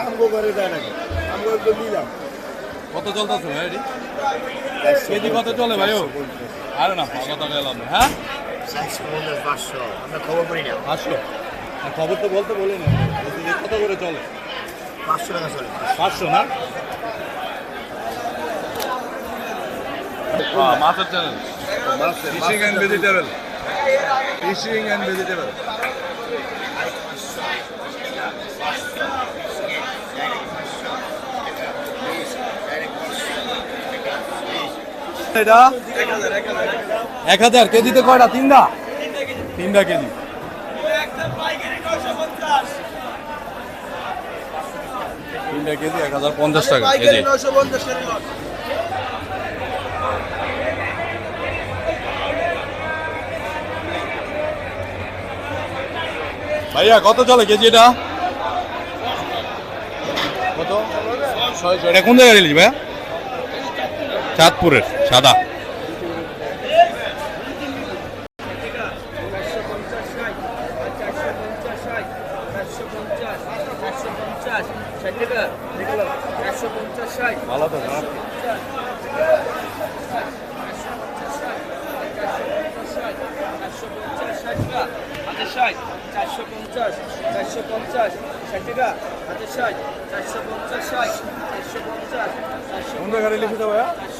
আমগো করে দেয় নাকি? আমগো নিলাম। কত চলতেছে ভাই এটি? কেজি কত চলে ভাই ও? আরে না কথা গেলাম হ্যাঁ? পাঁচশো। আমরা খবর করি না। পাঁচশো? আর খবর তো বলতে বলি না। কত করে চলে? পাঁচশো টাকা চলে। পাঁচশো না? হ্যাঁ, মাছের channel fishing and vegetable fishing and vegetable এটা? এক হাজার। কেজিতে কয়টা? তিনটা? তিনটা কেজি। তিনটা কেজি এক হাজার পঞ্চাশ টাকা কেজি। ভাইয়া কত চলে কেজি এটা? কত? ছয়শো। এটা কোন জায়গায় ভাইয়া? চাঁদপুরের, সাদা। চারশো পঞ্চাশ চারশো পঞ্চাশ ষাট টাকা হাতের ষাট চারশো পঞ্চাশ ষাট চারশো পঞ্চাশ চারশো পঞ্চাশ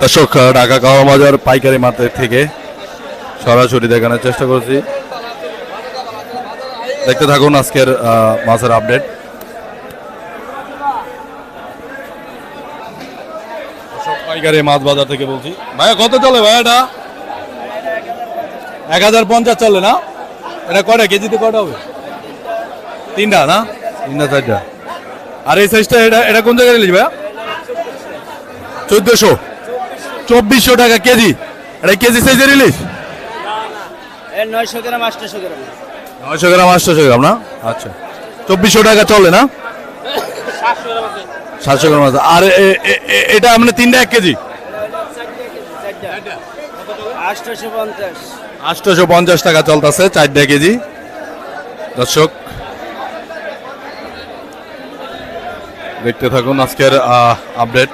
দর্শক ঢাকা কাওয়া বাজার পাইকারি মার্কেট থেকে সরাসরি দেখানোর চেষ্টা করছি। দেখতে থাকুন আজকের মাছের আপডেট পাইকারি মাছ বাজার থেকে বলছি। ভাইয়া, কত চলে ভাইয়া এটা? এক হাজার পঞ্চাশ চলে না? এটা কয়টা কেজিতে কয়টা হবে? তিনটা, না? তিনটা, চারটা। আর এই সাইজটা এটা এটা কোন জায়গায় রিলিজ ভাইয়া? চোদ্দশো। চব্বিশশো টাকা কেজি। এটা কেজি সাইজের ইলিশ? নয়শো গ্রাম আটশোশো গ্রাম। নয়শো গ্রাম আটশোশো গ্রাম না? আচ্ছা। চব্বিশশো টাকা চলে না? সাতশো গ্রাম আছে। আর এটা আপনার তিনটা এক কেজি? আটশোশো পঞ্চাশ। টাকা চলতেছে চারটা কেজি। দর্শক দেখতে থাকুন আজকের আপডেট